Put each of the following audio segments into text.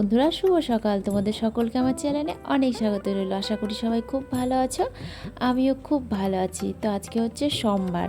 বন্ধুরা, শুভ সকাল। তোমাদের সকলকে আমার চ্যানেলে অনেক স্বাগত রইল। আশা করি সবাই খুব ভালো আছো। আমিও খুব ভালো আছি। তো আজকে হচ্ছে সোমবার।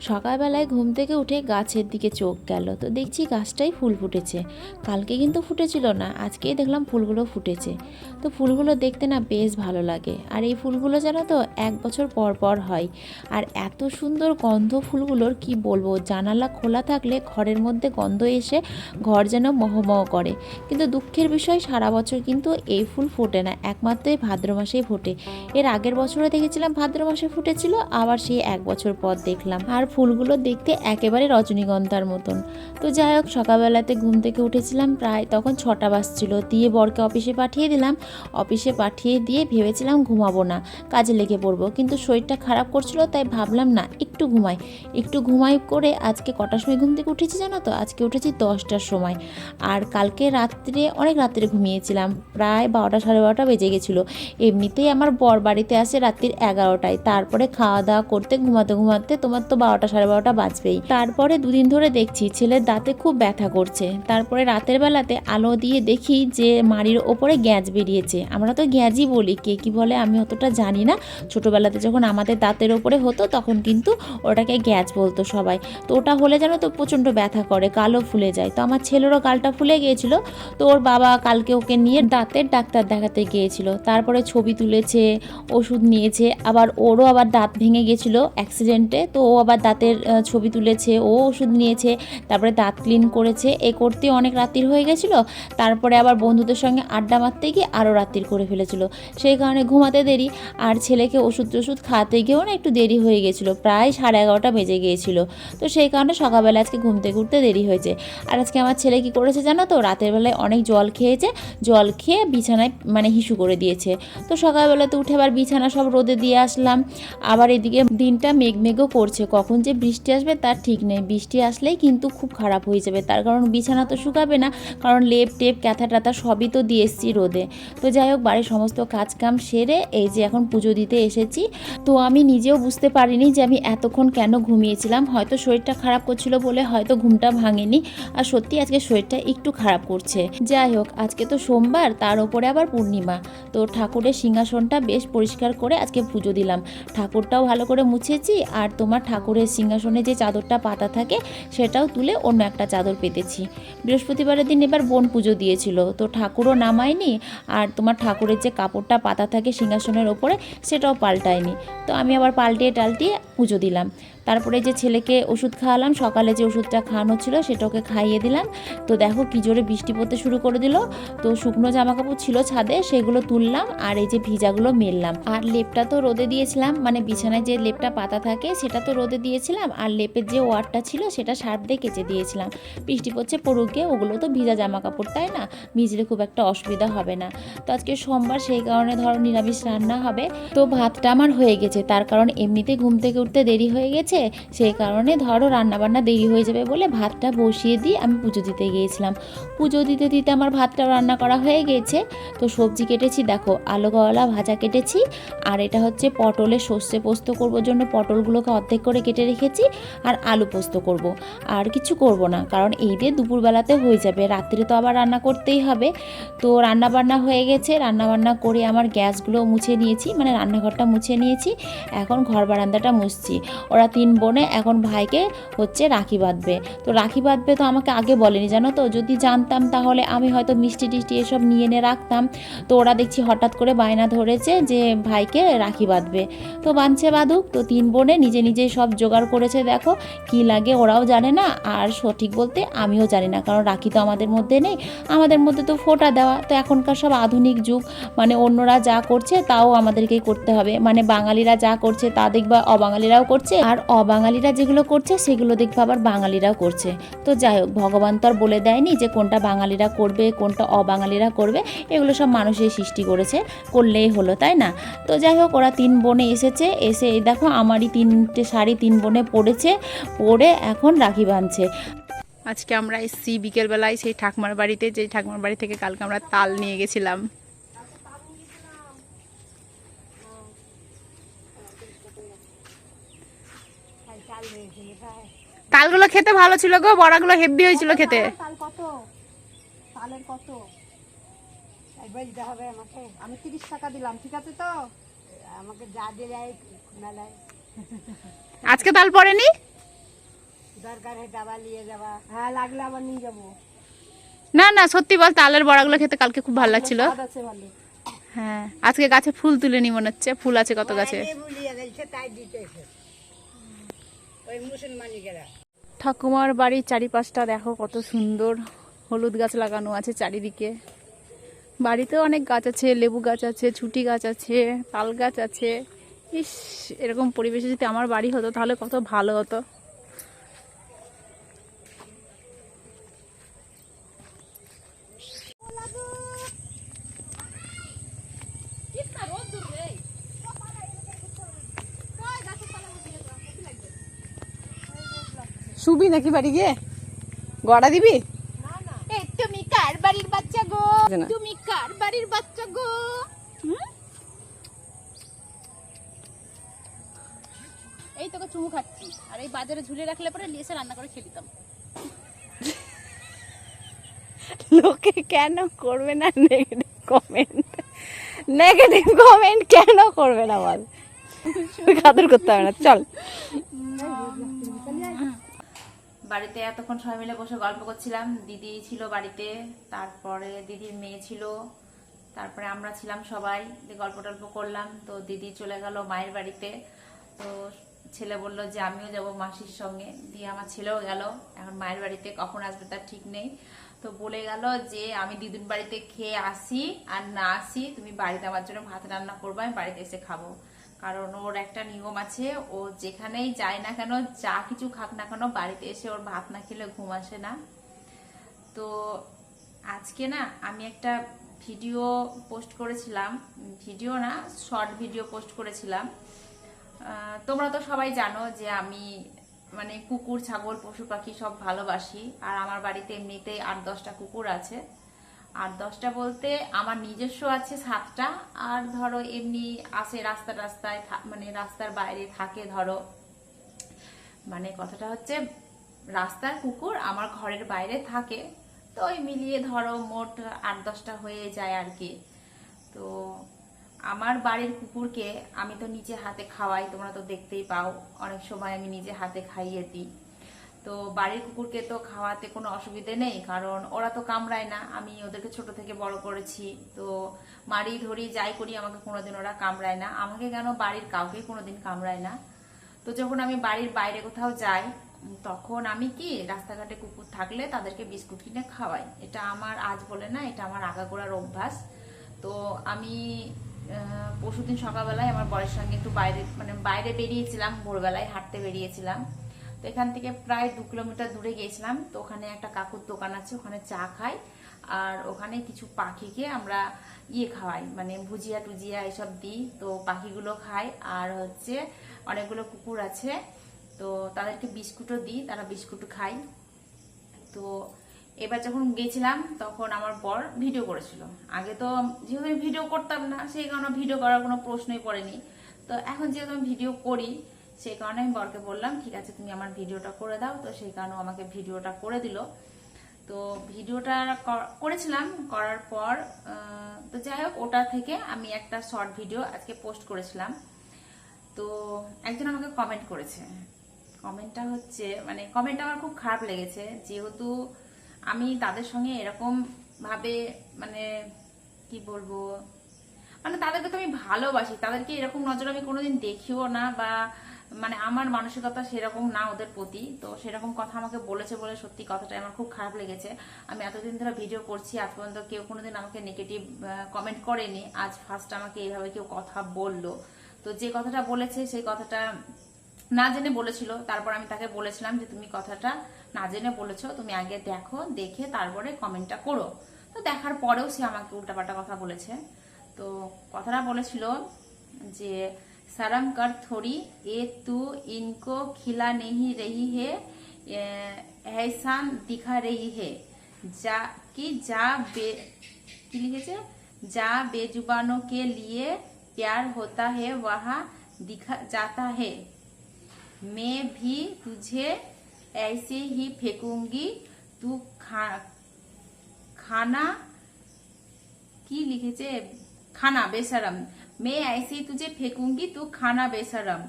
সকালবেলায় ঘুম থেকে উঠে গাছের দিকে চোখ গেল। তো দেখছি গাছটাই ফুল ফুটেছে। কালকে কিন্তু ফুটেছিল না, আজকেই দেখলাম ফুলগুলো ফুটেছে। তো ফুলগুলো দেখতে না বেশ ভালো লাগে। আর এই ফুলগুলো জানো তো, এক বছর পর পর হয়। আর এত সুন্দর গন্ধ ফুলগুলোর, কি বলব? জানালা খোলা থাকলে ঘরের মধ্যে গন্ধ এসে ঘর যেন মহমহ করে। কিন্তু দুঃখের বিষয় সারা বছর কিন্তু এই ফুল ফোটে না, একমাত্র ভাদ্র মাসেই ফোটে। এর আগের বছরে দেখেছিলাম ভাদ্র মাসে ফুটেছিল, আবার সেই এক বছর পর দেখলাম। আর ফুলগুলো দেখতে একেবারে রজনীগন্ধার মতন। তো যাই হোক, সকালবেলাতে ঘুম থেকে উঠেছিলাম প্রায়, তখন ছটা বাজছিল। দিয়ে বরকে অফিসে পাঠিয়ে দিলাম। অফিসে পাঠিয়ে দিয়ে ভেবেছিলাম ঘুমাবো না, কাজে লেগে পড়ব। কিন্তু শরীরটা খারাপ করছিল, তাই ভাবলাম, না, একটু ঘুমাই। একটু ঘুমাই করে আজকে কটার সময় ঘুম থেকে উঠেছি জানো তো? আজকে উঠেছি দশটার সময়। আর কালকে রাত্রে অনেক রাত্রে ঘুমিয়েছিলাম। প্রায় বারোটা, সাড়ে বারোটা বেজে গেছিল। এমনিতেই আমার বর বাড়িতে আসে রাত্রির এগারোটায়। তারপরে খাওয়া দাওয়া করতে, ঘুমাতে ঘুমাতে তোমার তো বারোটা, সাড়ে বারোটা বাজবেই। তারপরে দুদিন ধরে দেখছি ছেলের দাঁতে খুব ব্যথা করছে। তারপরে রাতের বেলাতে আলো দিয়ে দেখি যে মাড়ির ওপরে গ্যাঁজ বেরিয়েছে। আমরা তো গ্যাঁজই বলি, কে কি বলে আমি অতটা জানি না। ছোটোবেলাতে যখন আমাদের দাঁতের ওপরে হতো, তখন কিন্তু ওটাকে গ্যাঁজ বলতো সবাই। তো ওটা হলে যেন তো প্রচণ্ড ব্যথা করে গালও ফুলে যায়। তো আমার ছেলেরও গালটা ফুলে গিয়েছিল। তো ওর বাবা কালকে ওকে নিয়ে দাঁতের ডাক্তার দেখাতে গিয়েছিল। তারপরে ছবি তুলেছে, ওষুধ নিয়েছে, আবার ওরও আবার দাঁত ভেঙে গেছিল অ্যাক্সিডেন্টে তো ও আবার দাঁতের ছবি তুলেছে, ও ওষুধ নিয়েছে, তারপরে দাঁত ক্লিন করেছে। এ করতে অনেক রাত্রির হয়ে গেছিল, তারপরে আবার বন্ধুদের সঙ্গে আড্ডা মারতে গিয়ে আরও রাত্রির করে ফেলেছিল। সেই কারণে ঘুমাতে দেরি, আর ছেলেকে ওষুধ টষুধ খাওয়াতে গিয়েও না একটু দেরি হয়ে গেছিল প্রায় সাড়ে এগারোটা বেজে গিয়েছিল। তো সেই কারণে সকালবেলা আজকে ঘুমতে ঘুরতে দেরি হয়েছে। আর আজকে আমার ছেলে কি করেছে জানো তো? রাতের বেলায় অনেক জল খেয়েছে, জল খেয়ে বিছানায় মানে হিসু করে দিয়েছে। তো সকালবেলাতে উঠে আবার বিছানা সব রোদে দিয়ে আসলাম। আবার এদিকে দিনটা মেঘমেঘও করছে, কখন যে বৃষ্টি আসবে তার ঠিক নেই। বৃষ্টি আসলেই কিন্তু খুব খারাপ হয়ে যাবে, তার কারণ বিছানা তো শুকাবে না, কারণ লেপ টেপ, ক্যাথা টাথা সবই তো দিয়ে এসেছি রোদে। তো যাই হোক, বাড়ির সমস্ত কাজ কাম সেরে এই যে এখন পুজো দিতে এসেছি। তো আমি নিজেও বুঝতে পারিনি যে আমি এতক্ষণ কেন ঘুমিয়েছিলাম। হয়তো শরীরটা খারাপ করছিল বলে হয়তো ঘুমটা ভাঙেনি। আর সত্যি আজকে শরীরটা একটু খারাপ করছে। যাই হোক আজকে তো সোমবার, তার উপরে আবার পূর্ণিমা। তো ঠাকুরের সিংহাসনটা বেশ পরিষ্কার করে আজকে পুজো দিলাম। ঠাকুরটাও ভালো করে মুছেছি, আর তোমার ঠাকুরের সিংহাসনে যে চাদরটা পাতা থাকে, সেটাও তুলে অন্য একটা চাদর পেতেছি। বৃহস্পতিবারের দিন এবার বোন পুজো দিয়েছিল, তো ঠাকুরও নামায়নি, আর তোমার ঠাকুরের যে কাপড়টা পাতা থাকে সিংহাসনের ওপরে, সেটাও পাল্টায়নি। তো আমি আবার পাল্টিয়ে টাল্টিয়ে পুজো দিলাম। তারপরে যে ছেলেকে ওষুধ খাওয়ালাম, সকালে যে ওষুধটা খাওয়ানো ছিল সেটা ওকে খাইয়ে দিলাম। তো দেখো কী জোরে বৃষ্টি পড়তে শুরু করে দিল। তো শুকনো জামা কাপড় ছিল ছাদে, সেগুলো তুললাম আর এই যে ভিজাগুলো মেললাম। আর লেপটা তো রোদে দিয়েছিলাম মানে বিছানায় যে লেপটা পাতা থাকে সেটা তো রোদে দিয়েছিলাম। আর লেপের যে ওয়ারটা ছিল সেটা সার্ফ দিয়ে কেচে দিয়েছিলাম। বৃষ্টি পড়ছে পড়ুকে, ওগুলো তো ভিজা জামা কাপড় তাই না? ভিজলে খুব একটা অসুবিধা হবে না। তো আজকে সোমবার, সেই কারণে ধরো নিরামিষ রান্না হবে। তো ভাতটা আমার হয়ে গেছে, তার কারণ এমনিতে ঘুম থেকে উঠতে দেরি হয়ে গেছে। সেই কারণে ধরো রান্নাবান্না দেরি হয়ে যাবে বলে ভাতটা বসিয়ে দিয়ে আমি পুজো দিতে গিয়েছিলাম। পুজো দিতে দিতে আমার ভাতটা রান্না করা হয়ে গেছে। তো সবজি কেটেছি, দেখো আলু গওয়ালা ভাজা কেটেছি। আর এটা হচ্ছে পটলের সর্ষে পোস্ত করবোর জন্য পটলগুলোকে অর্ধেক করে কেটে রেখেছি আর আলু পোস্ত করব। আর কিছু করব না, কারণ এই দিয়ে দুপুরবেলাতে হয়ে যাবে, রাত্রে তো আবার রান্না করতেই হবে। তো রান্না বান্না হয়ে গেছে রান্না বান্না করে আমার গ্যাসগুলো মুছে নিয়েছি মানে রান্নাঘরটা মুছে নিয়েছি। এখন ঘর বারান্দাটা মুছছি। ওরা তিন বোনে এখন ভাইকে হচ্ছে রাখি বাঁধবে। তো রাখি বাঁধবে তো আমাকে আগে বলেনি, জানো তো? যদি জানতাম তাহলে আমি হয়তো মিষ্টি টিষ্টি এসব নিয়ে এনে রাখতাম। তো ওরা দেখছি হঠাৎ করে বায়না ধরেছে যে ভাইকে রাখি বাঁধবে। তো বাঁধছে বাঁধুক, তো তিন বোনে নিজে নিজেই সব জোগাড় করেছে, দেখো কি লাগে ওরাও জানে না, আর সঠিক বলতে আমিও জানি না, কারণ রাখি তো আমাদের মধ্যে নেই। আমাদের মধ্যে তো ফোঁটা দেওয়া, তো এখনকার সব আধুনিক যুগ মানে অন্যরা যা করছে তাও আমাদেরকেই করতে হবে। মানে বাঙালিরা যা করছে তা দেখবা, অবাঙালিরাও করছে, আর অবাঙালিরা যেগুলো করছে, সেগুলো দেখবা আবার বাঙালিরাও করছে। তো যাই হোক, ভগবান তো আর বলে দেয়নি যে কোনটা বাঙালিরা করবে, কোনটা অবাঙালিরা করবে, এগুলো সব মানুষের সৃষ্টি করেছে, করলেই হলো, তাই না? তো যাই হোক, ওরা তিন বোনে এসেছে, এসে এই দেখো আমারই তিনটে শাড়ি তিন বোনে পড়েছে, পরে এখন রাখি বাঁধছে। আজকে আমরা এসছি বিকেলবেলায় সেই ঠাকুমার বাড়িতে, যে ঠাকুমার বাড়ি থেকে কালকে আমরা তাল নিয়ে গেছিলাম। তালগুলো খেতে ভালো ছিল গো বড়াগুলো হেভি হয়েছিল খেতে। তাল কত? তালের কত? হবে আমাকে। আমি তিরিশ টাকা দিলাম ঠিক আছে তো? আমাকে যা মেলায়। আজকে তাল পড়েনি? দরকার হয় আবার নিয়ে যাবা হ্যাঁ লাগলে আবার নিয়ে যাব। না না সত্যি বল তালের বড়াগুলো খেতে কালকে খুব ভালো লাগছিল। ভালো। হ্যাঁ আজকে গাছে ফুল তুলে নি মনে হচ্ছে ফুল আছে কত গাছে। তাই দিতেছে। ওই মুসলমানিকেরা। ঠাকুমার বাড়ির চারিপাশটা দেখো কত সুন্দর। হলুদ গাছ লাগানো আছে চারিদিকে। বাড়িতে অনেক গাছ আছে, লেবু গাছ আছে, ছুটি গাছ আছে, তাল গাছ আছে। ইস, এরকম পরিবেশে যদি আমার বাড়ি হতো তাহলে কত ভালো হতো। শুবি নাকি বাড়ি গিয়ে? গড়া দিবি? তুমি কার বাড়ির বাচ্চা গো? তুমি কার বাড়ির বাচ্চা গো? এই তোকে চুমু খাচ্ছি। আর এই বাজারে ঝুলে রাখলে পরে রান্না করে লোকে কেন করবে না নেগেটিভ কমেন্ট নেগেটিভ কমেন্ট কেন করবে না বল? কাদর করতে হবে না। চল। বাড়িতে এতক্ষণ সবাই মিলে বসে গল্প করছিলাম। দিদি ছিল বাড়িতে, তারপরে দিদির মেয়ে ছিল, তারপরে আমরা ছিলাম সবাই গল্প টল্প করলাম। তো দিদি চলে গেল মায়ের বাড়িতে। তো ছেলে বলল যে আমিও যাব মাসির সঙ্গে। দিয়ে আমার ছেলেও গেল। এখন মায়ের বাড়িতে কখন আসবে তার ঠিক নেই। তো বলে গেল যে আমি দিদির বাড়িতে খেয়ে আসি আর না আসি। তুমি বাড়িতে আমার জন্য ভাত রান্না করব, আমি বাড়িতে এসে খাব। কারণ ওর একটা নিয়ম আছে, ও যেখানেই যায় না কেন, যা কিছু খাক না কেন, বাড়িতে এসে ওর ভাত না খেলে ঘুম আসে না। তো আজকে না, আমি একটা ভিডিও পোস্ট করেছিলাম, ভিডিও না, শর্ট ভিডিও পোস্ট করেছিলাম। তোমরা তো সবাই জানো যে আমি মানে কুকুর, ছাগল, পশু পাখি সব ভালোবাসি, আর আমার বাড়িতে এমনিতেই আট দশটা কুকুর আছে। আর দশটা বলতে আমার নিজস্ব আছে সাতটা, আর ধরো এমনি আসে রাস্তা রাস্তায় মানে রাস্তার বাইরে থাকে ধরো। মানে কথাটা হচ্ছে রাস্তার কুকুর আমার ঘরের বাইরে থাকে, তো ওই মিলিয়ে ধরো মোট আট দশটা হয়ে যায় আর কি। তো আমার বাড়ির কুকুরকে আমি তো নিজে হাতে খাওয়াই, তোমরা তো দেখতেই পাও, অনেক সময় আমি নিজে হাতে খাইয়ে দিই। তো বাড়ির কুকুরকে তো খাওয়াতে কোনো অসুবিধে নেই, কারণ ওরা তো কামড়ায় না। আমি ওদেরকে ছোট থেকে বড় করেছি, তো মারি ধরি যাই করি, আমাকে কোনোদিন ওরা কামড়ায় না। আমাকে কেন বাড়ির কাউকে কোনোদিন কামড়ায় না? তো যখন আমি বাড়ির বাইরে কোথাও যাই, তখন আমি কি, রাস্তাঘাটে কুকুর থাকলে তাদেরকে বিস্কুট কিনে খাওয়াই। এটা আমার আজ বলে না, এটা আমার আগাগোড়ার অভ্যাস। তো আমি পরশুদিন সকালবেলায় আমার বরের সঙ্গে একটু বাইরে মানে বাইরে বেরিয়েছিলাম, ভোরবেলায় হাঁটতে বেরিয়েছিলাম। তো এখান থেকে প্রায় দু কিলোমিটার দূরে গিয়েছিলাম। তো ওখানে একটা কাকুর দোকান আছে, ওখানে চা খাই। আর ওখানে কিছু পাখিকে আমরা ইয়ে খাওয়াই মানে ভুজিয়া টুজিয়া এসব দিই। তো পাখিগুলো খাই। আর হচ্ছে অনেকগুলো কুকুর আছে। তো তাদেরকে বিস্কুটও দিই, তারা বিস্কুট খায় তো এবার যখন গেছিলাম তখন আমার বর ভিডিও করেছিল। আগে তো যেহেতু আমি ভিডিও করতাম না, সেই কারণে ভিডিও করার কোনো প্রশ্নই পড়েনি। তো এখন যেহেতু আমি ভিডিও করি সেই কারণে আমি বরকে বললাম, ঠিক আছে, তুমি আমার ভিডিওটা করে দাও। তো সেই কারণে আমাকে ভিডিওটা করে দিল। তো ভিডিওটা করেছিলাম, করার পর তো যাই হোক, ওটা থেকে আমি একটা শর্ট ভিডিও আজকে পোস্ট করেছিলাম। তো একজন আমাকে কমেন্ট করেছে। কমেন্টটা হচ্ছে মানে কমেন্টটা আমার খুব খারাপ লেগেছে। যেহেতু আমি তাদের সঙ্গে এরকম ভাবে মানে কি বলব মানে তাদেরকে তো আমি ভালোবাসি, তাদেরকে এরকম নজর আমি কোনোদিন দেখিও না বা মানে আমার মানসিকতা সেরকম না ওদের প্রতি। তো সেরকম কথা আমাকে বলেছে বলে সত্যি কথাটা আমার খুব খারাপ লেগেছে। আমি এতদিন ধরে ভিডিও করছি, আজ পর্যন্ত কেউ কোনোদিন আমাকে নেগেটিভ কমেন্ট করেনি। আজ ফার্স্ট আমাকে এইভাবে কেউ কথা বলল। তো যে কথাটা বলেছে, সেই কথাটা না জেনে বলেছিল। তারপর আমি তাকে বলেছিলাম যে, তুমি কথাটা না জেনে বলেছ, তুমি আগে দেখো, দেখে তারপরে কমেন্টটা করো। তো দেখার পরেও সে আমাকে উল্টাপাল্টা কথা বলেছে। তো কথাটা বলেছিল যে शर्म कर थोड़ी ये तू इनको खिला नहीं रही है एहसान दिखा रही है। जा, कि जा बे, की लिखे जा बेजुबानों के लिए प्यार होता है, वहाँ दिखा, जाता है। मैं भी तुझे ऐसे ही फेंकूँगी, तू खा, खाना, की लिखेছে खाना বেসারাম मैं ऐसे ही तुझे फेंकूंगी तू खाना बेशरम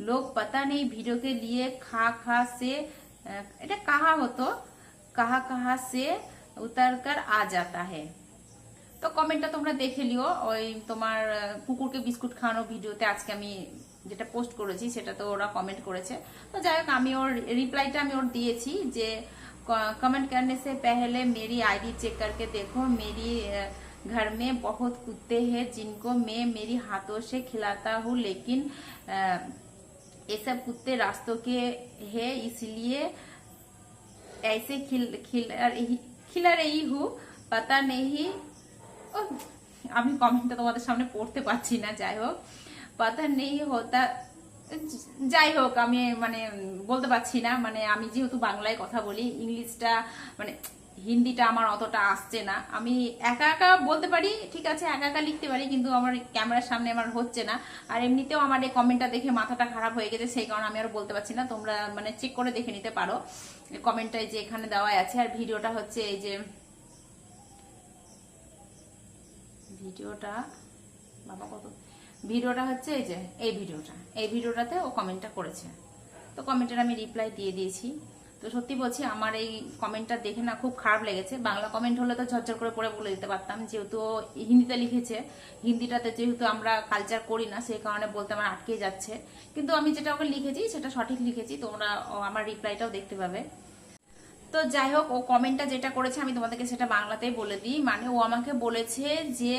लोग पता नहीं वीडियो के लिए खा खा से আহ, এটা কাহা হতো কাহা কাহা সে উতার কর আ যাতা है তো কমেন্টটা তোমরা দেখে লিও ওই তোমার আহ, কুকুরকে বিস্কুট খাওয়ানো ভিডিওতে আজকে আমি যেটা পোস্ট করেছি সেটা তো ওরা কমেন্ট করেছে তো যাই হোক আমি ওর রিপ্লাইটা আমি ওর দিয়েছি যে कमेंट करने से पहले मेरी आईडी चेक करके देखो मेरी अ, घर में बहुत कुत्ते हैं जिनको मैं मेरी हाथों से खिलाता हूँ लेकिन अ, ये सब कुत्ते रास्तों के हैं इसलिए ऐसे खिल खिला रही खिला रही हूँ पता नहीं ও, আমি কমেন্টটা তোমাদের সামনে পড়তে পারছি না যাই হোক পাতা নেই হতা যাই হোক আমি মানে বলতে পারছি না মানে আমি যেহেতু বাংলায় কথা বলি ইংলিশটা মানে হিন্দিটা আমার অতটা আসছে না। আমি একা একা বলতে পারি, ঠিক আছে, একা একা লিখতে পারি, কিন্তু আমার ক্যামেরার সামনে আমার হচ্ছে না। আর এমনিতেও আমার এই কমেন্টটা দেখে মাথাটা খারাপ হয়ে গেছে, সেই কারণে আমি আর বলতে পারছি না। তোমরা মানে চেক করে দেখে নিতে পারো। কমেন্টটাই যে এখানে দেওয়া আছে, আর ভিডিওটা হচ্ছে এই যে, ভিডিওটা, বাবা কত? ভিডিওটা হচ্ছে এই যে, এই ভিডিওটা। এই ভিডিওটাতে ও কমেন্টটা করেছে। তো কমেন্টের আমি রিপ্লাই দিয়ে দিয়েছি। তো সত্যি বলছি, আমার এই কমেন্টটা দেখে না খুব খারাপ লেগেছে। বাংলা কমেন্ট হলে তো ঝরঝর করে পড়ে বলে দিতে পারতাম, যেহেতু হিন্দিতে লিখেছে। হিন্দিটাতে যেহেতু আমরা কালচার করি না, সেই কারণে বলতে আমার আটকে যাচ্ছে। কিন্তু আমি যেটা ওকে লিখেছি, সেটা সঠিক লিখেছি, তোমরা আমার রিপ্লাইটাও দেখতে পাবে। তো যাই হোক, ও কমেন্টটা যেটা করেছে আমি তোমাদেরকে সেটা বাংলাতেই বলে দিই। মানে ও আমাকে বলেছে যে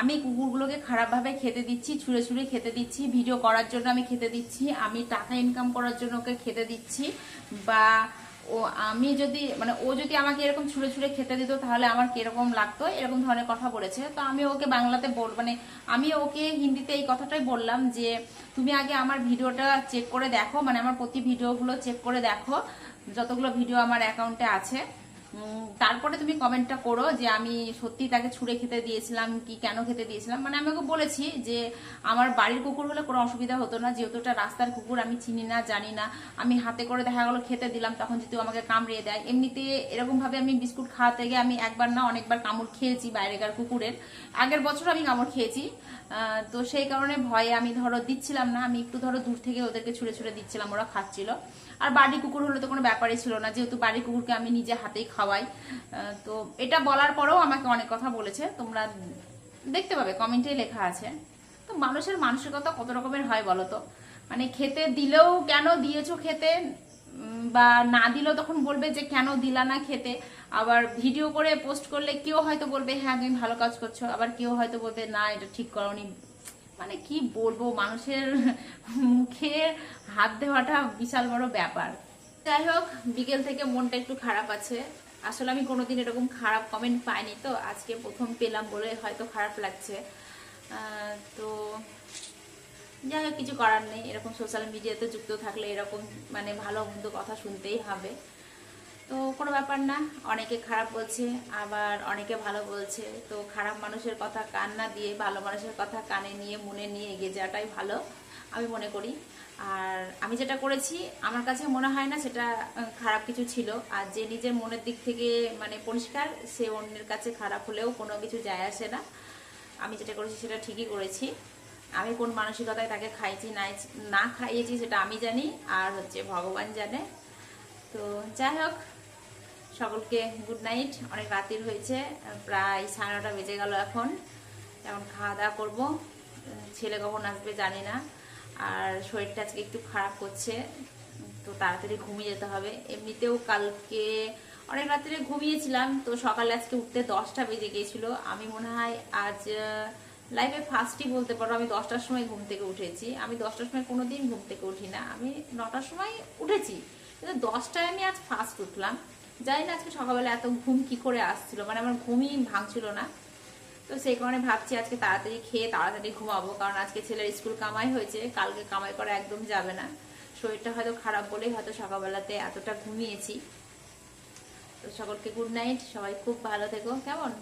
আমি কুকুরগুলোকে খারাপভাবে খেতে দিচ্ছি, ছুঁড়ে ছুঁড়ে খেতে দিচ্ছি, ভিডিও করার জন্য আমি খেতে দিচ্ছি, আমি টাকা ইনকাম করার জন্য ওকে খেতে দিচ্ছি, বা ও, আমি যদি মানে ও যদি আমাকে এরকম ছুঁড়ে ছুঁড়ে খেতে দিত তাহলে আমার কীরকম লাগতো? এরকম ধরনের কথা বলেছে। তো আমি ওকে বাংলাতে বল মানে আমি ওকে হিন্দিতে এই কথাটাই বললাম যে, তুমি আগে আমার ভিডিওটা চেক করে দেখো মানে আমার প্রতি ভিডিওগুলো চেক করে দেখো। যতগুলো ভিডিও আমার অ্যাকাউন্টে আছে তারপরে তুমি কমেন্টটা করো যে আমি সত্যি তাকে ছুঁড়ে খেতে দিয়েছিলাম, কি কেন খেতে দিয়েছিলাম? মানে আমি ওকে বলেছি যে আমার বাড়ির কুকুর হলে কোনো অসুবিধা হতো না, যেহেতু এটা রাস্তার কুকুর, আমি চিনি না, জানি না। আমি হাতে করে দেখা গেলো খেতে দিলাম, তখন ও আমাকে কামড়িয়ে দেয়। এমনিতে এরকমভাবে আমি বিস্কুট খাওয়াতে গিয়ে আমি একবার না অনেকবার কামড় খেয়েছি বাইরেকার কুকুরের। আগের বছর আমি কামড় খেয়েছি। তো সেই কারণে ভয়ে আমি ধরো দিচ্ছিলাম না, আমি একটু ধরো দূর থেকে ওদেরকে ছুঁড়ে ছুঁড়ে দিচ্ছিলাম, ওরা খাচ্ছিল। আর বাড়ি কুকুর হলে তো কোনো ব্যাপারই ছিল না, যেহেতু বাড়ি কুকুরকে আমি নিজে হাতেই খাওয়াই। তো এটা বলার পরেও আমাকে অনেক কথা বলেছে, তোমরা দেখতে পাবে কমেন্টে লেখা আছে। তো মানুষের মানসিকতা কত রকমের হয় বলো তো? মানে খেতে দিলেও কেন দিয়েছ খেতে? বা না দিলেও তখন বলবে যে কেন দিলা না খেতে? আবার ভিডিও করে পোস্ট করলে কেউ হয়তো বলবে হ্যাঁ তুমি ভালো কাজ করছ। আবার কেউ হয়তো বলবে, না, এটা ঠিক করনি মানে কি বলব, মানুষের মুখে হাত দেওয়াটা বিশাল বড় ব্যাপার। যাই হোক, বিকেল থেকে মনটা একটু খারাপ আছে। আসলে আমি কোনোদিন এরকম খারাপ কমেন্ট পাইনি তো, আজকে প্রথম পেলাম বলে হয়তো খারাপ লাগছে। তো যাই হোক, কিছু করার নেই। এরকম সোশ্যাল মিডিয়াতে যুক্ত থাকলে এরকম মানে ভালো মন্দ কথা শুনতেই হবে। তো কোনো ব্যাপার না, অনেকে খারাপ বলছে, আবার অনেকে ভালো বলছে। তো খারাপ মানুষের কথা কান না দিয়ে, ভালো মানুষের কথা কানে নিয়ে, মনে নিয়ে এগিয়ে যাওয়াটাই ভালো, আমি মনে করি। আর আমি যেটা করেছি, আমার কাছে মনে হয় না সেটা খারাপ কিছু ছিল। আর যে নিজের মনের দিক থেকে মানে পরিষ্কার, সে অন্যের কাছে খারাপ হলেও কোনো কিছু যায় আসে না। আমি যেটা করেছি সেটা ঠিকই করেছি। আমি কোন মানসিকতায় তাকে খাইছি নাই, না খাইয়েছি সেটা আমি জানি, আর হচ্ছে ভগবান জানে। তো যাই হোক সকলকে গুড নাইট অনেক রাতির হয়েছে, প্রায় সাড়ে নটা বেজে গেল এখন। এখন খাওয়া দাওয়া করব। ছেলে কখন আসবে জানি না। আর শরীরটা আজকে একটু খারাপ করছে, তো তাড়াতাড়ি ঘুমিয়ে যেতে হবে। এমনিতেও কালকে অনেক রাত্রে ঘুমিয়েছিলাম, তো সকালে আজকে উঠতে দশটা বেজে গিয়েছিল। আমি মনে হয় আজ লাইফে ফার্স্টই বলতে পারো, আমি দশটার সময় ঘুম থেকে উঠেছি। আমি দশটার সময় কোনো দিন ঘুম থেকে উঠি না। আমি নটার সময় উঠেছি। কিন্তু দশটায় আমি আজ ফার্স্ট উঠলাম। জানি না আজকে সকালবেলা এত ঘুম কি করে আসছিল মানে আমার ঘুমই ভাঙছিল না। তো সেই কারণে ভাবছি আজকে তাড়াতাড়ি খেয়ে তাড়াতাড়ি ঘুমাবো, কারণ আজকে ছেলের স্কুল কামাই হয়েছে, কালকে কামাই করা একদম যাবে না। শরীরটা হয়তো খারাপ বলেই হয়তো সকালবেলাতে এতটা ঘুমিয়েছি। তো সকলকে গুড নাইট সবাই খুব ভালো থেকো, কেমন?